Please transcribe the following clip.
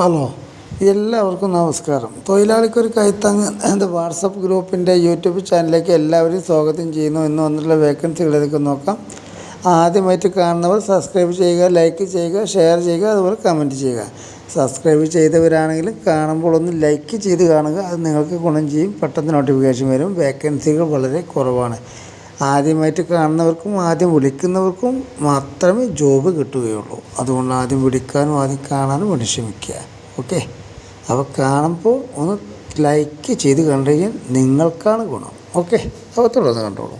Hello എല്ലാവർക്കും നമസ്കാരം. തൊഴിലാളിക്കൊരു കൈത്താങ് എന്റെ വാട്സപ്പ് ഗ്രൂപ്പിന്റെ യൂട്യൂബ് ചാനലിലേക്ക് എല്ലാവരും സ്വാഗതം ചെയ്യുന്നു. ഇന്ന് വന്നിട്ടുള്ള വേക്കൻസികളിലേക്ക് നോക്കാം. ആദ്യമായിട്ട് കാണുന്നവർ സബ്സ്ക്രൈബ് ചെയ്യുക ലൈക്ക് ചെയ്യുക ഷെയർ ചെയ്യുക അതുപോലെ കമന്റ് ചെയ്യുക. സബ്സ്ക്രൈബ് ചെയ്തവരാണെങ്കിലും കാണുമ്പോൾ ഒന്ന് ലൈക്ക് ചെയ്ത് കാണുക. അത് നിങ്ങൾക്ക് ഗുണം ചെയ്യും. പെട്ടെന്ന് നോട്ടിഫിക്കേഷൻ വരും. വേക്കൻസികൾ വളരെ കുറവാണ്. ആദ്യമായിട്ട് കാണുന്നവർക്കും ആദ്യം വിളിക്കുന്നവർക്കും മാത്രമേ ജോബ് കിട്ടുകയുള്ളൂ. അതുകൊണ്ട് ആദ്യം വിളിക്കാനും ആദ്യം കാണാനും വേണ്ടി ശ്രമിക്കുക. ഓക്കെ? അപ്പോൾ കാണുമ്പോൾ ഒന്ന് ലൈക്ക് ചെയ്ത് കണ്ടു കഴിഞ്ഞാൽ നിങ്ങൾക്കാണ് ഗുണം. ഓക്കെ? അകത്തുള്ളത് കണ്ടോളൂ.